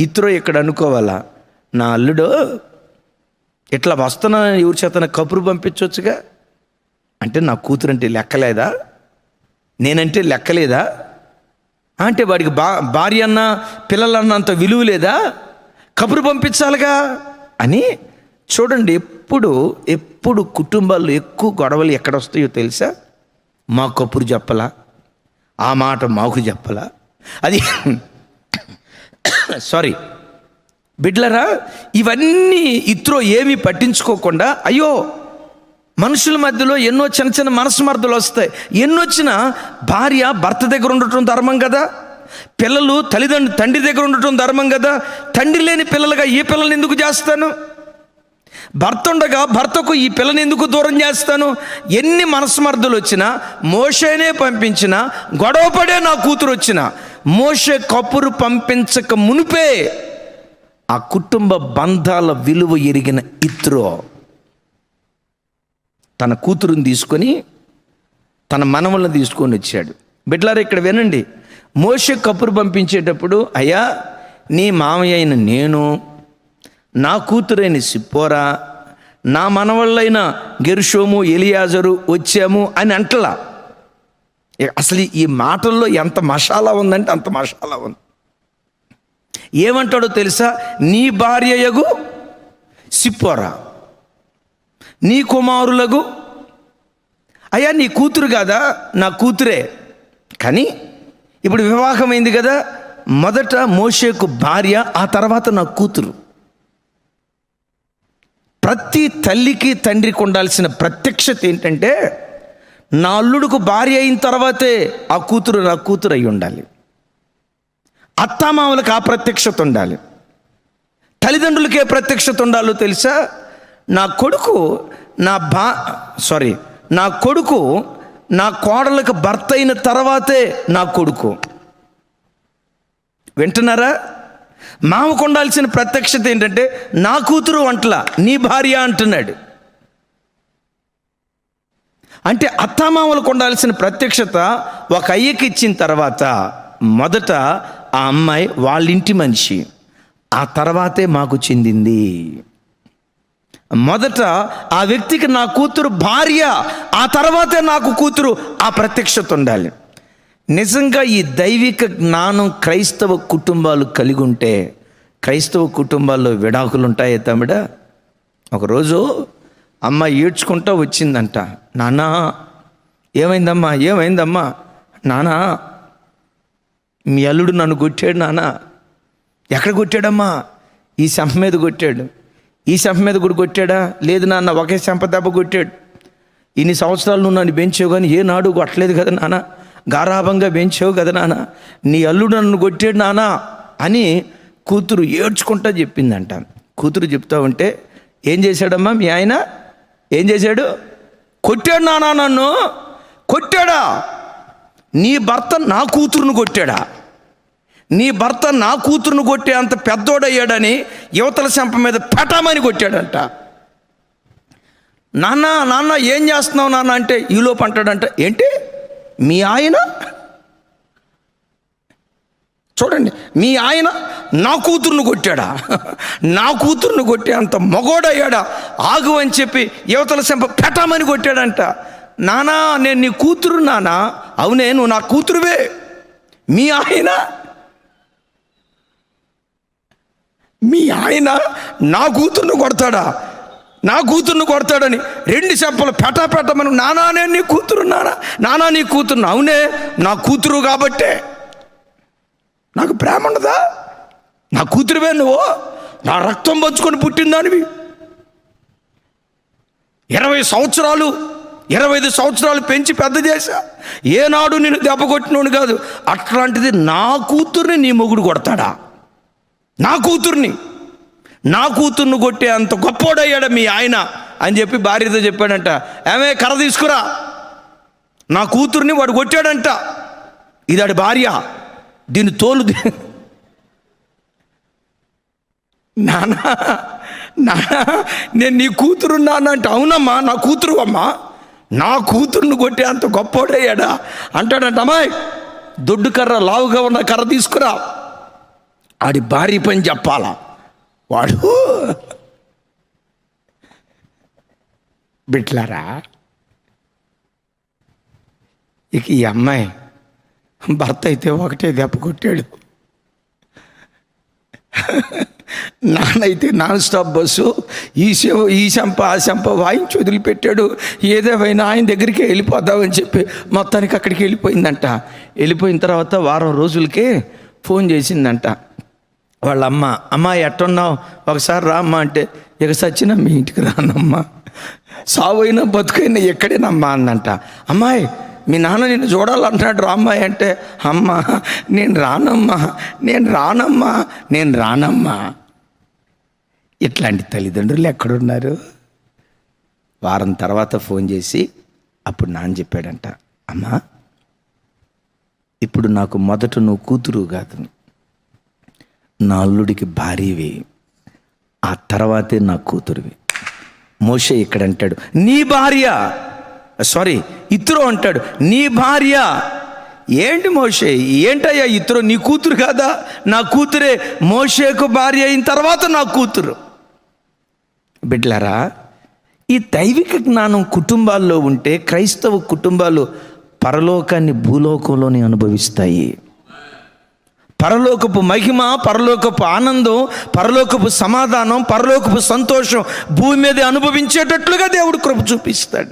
ఇత్రో ఇక్కడ అనుకోవాలా? నా అల్లుడు ఇట్లా వస్తున్నానని ఎవరి చేతన కబురు పంపించవచ్చుగా అంటే నా కూతురు అంటే లెక్కలేదా? నేనంటే లెక్కలేదా? అంటే వాడికి బా భార్య అన్న పిల్లలన్నంత విలువ లేదా? కబురు పంపించాలిగా? అని చూడండి ఎప్పుడు ఎప్పుడు కుటుంబాల్లో ఎక్కువ గొడవలు ఎక్కడ వస్తాయో తెలుసా? మా కబురు చెప్పలా. ఆ మాట మాకు చెప్పలా. అది సారీ బిడ్లరా ఇవన్నీ ఇత్రో ఏమీ పట్టించుకోకుండా అయ్యో మనుషుల మధ్యలో ఎన్నో చిన్న చిన్న మనస్మర్థలు వస్తాయి. ఎన్నొచ్చినా భార్య భర్త దగ్గర ఉండటం ధర్మం కదా. పిల్లలు తల్లిదండ్రులు తండ్రి దగ్గర ఉండటం ధర్మం కదా. తండ్రి లేని పిల్లలుగా ఈ పిల్లల్ని ఎందుకు చేస్తాను? భర్త ఉండగా భర్తకు ఈ పిల్లని ఎందుకు దూరం చేస్తాను? ఎన్ని మనస్మర్థలు వచ్చినా మోషేనే పంపించిన గొడవపడే నా కూతురు వచ్చిన మోషే కపురు పంపించక మునిపే ఆ కుటుంబ బంధాల విలువ ఎరిగిన ఇత్రో తన కూతురుని తీసుకొని తన మనవలను తీసుకొని వచ్చాడు. బిడ్లారా ఇక్కడ వినండి. మోష కపురు పంపించేటప్పుడు అయ్యా నీ మామయ్య అయిన నేను నా కూతురైన సిప్పోరా నా మనవళ్ళైన గెరుషోము ఎలియాజరు వచ్చాము అని అంటలా. అసలు ఈ మాటల్లో ఎంత మషాలా ఉందంటే అంత మషాలా ఉంది. ఏమంటాడో తెలుసా? నీ భార్య యగు సిప్పోరా. నీ కుమారులకు అయ్యా నీ కూతురు కాదా? నా కూతురే. కానీ ఇప్పుడు వివాహమైంది కదా మొదట మోషేకు భార్య ఆ తర్వాత నా కూతురు. ప్రతి తల్లికి తండ్రికి ఉండాల్సిన ప్రత్యక్షత ఏంటంటే నా అల్లుడుకు భార్య అయిన తర్వాతే ఆ కూతురు నా కూతురు అయి ఉండాలి. అత్తామామలకు ఆ ప్రత్యక్షత ఉండాలి. తల్లిదండ్రులకే ప్రత్యక్షత ఉండాలో తెలుసా? నా కొడుకు నా బా సారీ నా కొడుకు నా కోడలకు భర్త అయిన తర్వాతే నా కొడుకు. వింటున్నారా? మామకు ఉండాల్సిన ప్రత్యక్షత ఏంటంటే నా కూతురు వంటల నీ భార్య అంటున్నాడు. అంటే అత్తామామలకు ఉండాల్సిన ప్రత్యక్షత ఒక అయ్యకి ఇచ్చిన తర్వాత మొదట ఆ అమ్మాయి వాళ్ళ ఇంటి మనిషి ఆ తర్వాతే మాకు చెందింది. మొదట ఆ వ్యక్తికి నా కూతురు భార్య ఆ తర్వాతే నాకు కూతురు ఆ ప్రత్యక్షత ఉండాలి. నిజంగా ఈ దైవిక జ్ఞానం క్రైస్తవ కుటుంబాలు కలిగి ఉంటే క్రైస్తవ కుటుంబాల్లో విడాకులు ఉంటాయి తమిడ ఒకరోజు అమ్మ ఏడ్చుకుంటూ వచ్చిందంట నానా ఏమైందమ్మా ఏమైందమ్మా నానా మీ అల్లుడు నన్ను కొట్టాడు నానా ఎక్కడ కొట్టాడమ్మా? ఈ శంప మీద కొట్టాడు. ఈ శంప మీద కూడా కొట్టాడా? లేదు నాన్న ఒకే శంప దెబ్బ కొట్టాడు. ఇన్ని సంవత్సరాలు నువ్వు నన్ను పెంచావు కానీ ఏ నాడు కొట్టలేదు కదా నాన్న? గారాభంగా పెంచావు కదా నాన్న? నీ అల్లుడు నన్ను కొట్టాడు నానా అని కూతురు ఏడ్చుకుంటా చెప్పిందంట. కూతురు చెప్తా ఉంటే ఏం చేశాడమ్మా మీ ఆయన? ఏం చేశాడు? కొట్టాడు నానా నన్ను. కొట్టాడా? నీ భర్త నా కూతురును కొట్టాడా? నీ భర్త నా కూతురును కొట్టే అంత పెద్దోడయ్యాడని యువతల శంప మీద పెటామని కొట్టాడంట. నాన్న నాన్న ఏం చేస్తున్నావు నాన్న అంటే ఈలోపు అంటాడంట ఏంటి? మీ ఆయన చూడండి మీ ఆయన నా కూతురును కొట్టాడా? నా కూతురును కొట్టే అంత మగోడయ్యాడా? ఆగు అని చెప్పి యువతల శంప పెట్టమని కొట్టాడంట. నానా నేను నీ కూతురు నానా. అవునే నువ్వు నా కూతురువే. మీ ఆయన మీ ఆయన నా కూతుర్ను కొడతాడా? నా కూతుర్ని కొడతాడని రెండు చెంపలు పెట్ట పెట్టమని నానా నేను నీ కూతురు నానా. నానా నీ కూతురు అవునే నా కూతురు కాబట్టే. నాకు ప్రేమ ఉండదా? నా కూతురువే నువ్వు? నా రక్తం పంచుకొని పుట్టిందానివి? ఇరవై సంవత్సరాలు ఇరవై ఐదు సంవత్సరాలు పెంచి పెద్ద చేశా. ఏనాడు నేను దెబ్బ కొట్టినోడు కాదు అట్లాంటిది నా కూతుర్ని నీ మొగుడు కొడతాడా? నా కూతుర్ని. నా కూతుర్ని కొట్టే అంత గొప్పోడయ్యాడు మీ ఆయన? అని చెప్పి భార్యతో చెప్పాడంట. ఏమే కర్ర తీసుకురా. నా కూతుర్ని వాడు కొట్టాడంట. ఇదాడి భార్య. దీని తోలు నానా నానా నేను నీ కూతురు అవునమ్మా నా కూతురు అమ్మా నా కూతురుని కొట్టే అంత గొప్పోడయ్యాడా అంటాడంట అమ్మాయి దొడ్డు కర్ర లావుగా ఉన్న కర్ర తీసుకురా. ఆడి భార్య పని చెప్పాలా? వాడు బిట్లారా ఇక ఈ అమ్మాయి భర్త అయితే ఒకటే దెబ్బ కొట్టాడు. నాన్నైతే నాన్ స్టాప్ బస్సు ఈ శవ ఈ శంప ఆ శంప వాయించి వదిలిపెట్టాడు. ఏదేమైనా ఆయన దగ్గరికి వెళ్ళిపోదామని చెప్పి మొత్తానికి అక్కడికి వెళ్ళిపోయిందంట. వెళ్ళిపోయిన తర్వాత వారం రోజులకే ఫోన్ చేసిందంట. వాళ్ళ అమ్మ అమ్మ ఎట్టున్నావు? ఒకసారి రా అమ్మ అంటే ఇక సచ్చినా మీ ఇంటికి రానమ్మా. సావైనా బతుకైనా ఎక్కడేనమ్మా అందంట అమ్మాయి మీ నాన్న నిన్ను చూడాలంటున్నాడు రా అమ్మాయి అంటే అమ్మ నేను రానమ్మా నేను రానమ్మా నేను రానమ్మా. ఇట్లాంటి తల్లిదండ్రులు ఎక్కడున్నారు? వారం తర్వాత ఫోన్ చేసి అప్పుడు నాన్న చెప్పాడంట అమ్మా ఇప్పుడు నాకు మొదట నువ్వు కూతురు కాదు. నా అల్లుడికి భార్యవి ఆ తర్వాతే నా కూతురువి. మోషే ఇక్కడ అంటాడు నీ భార్య సారీ ఇత్రో అంటాడు. నీ భార్య. ఏంటి మోషే? ఏంటయ్యా ఇత్రో? నీ కూతురు కాదా? నా కూతురే మోషేకు భార్య అయిన తర్వాత నా కూతురు. బిడ్లారా ఈ దైవిక జ్ఞానం కుటుంబాల్లో ఉంటే క్రైస్తవ కుటుంబాలు పరలోకాన్ని భూలోకంలోనే అనుభవిస్తాయి. పరలోకపు మహిమ పరలోకపు ఆనందం పరలోకపు సమాధానం పరలోకపు సంతోషం భూమి మీద అనుభవించేటట్లుగా దేవుడు కృప చూపిస్తాడు.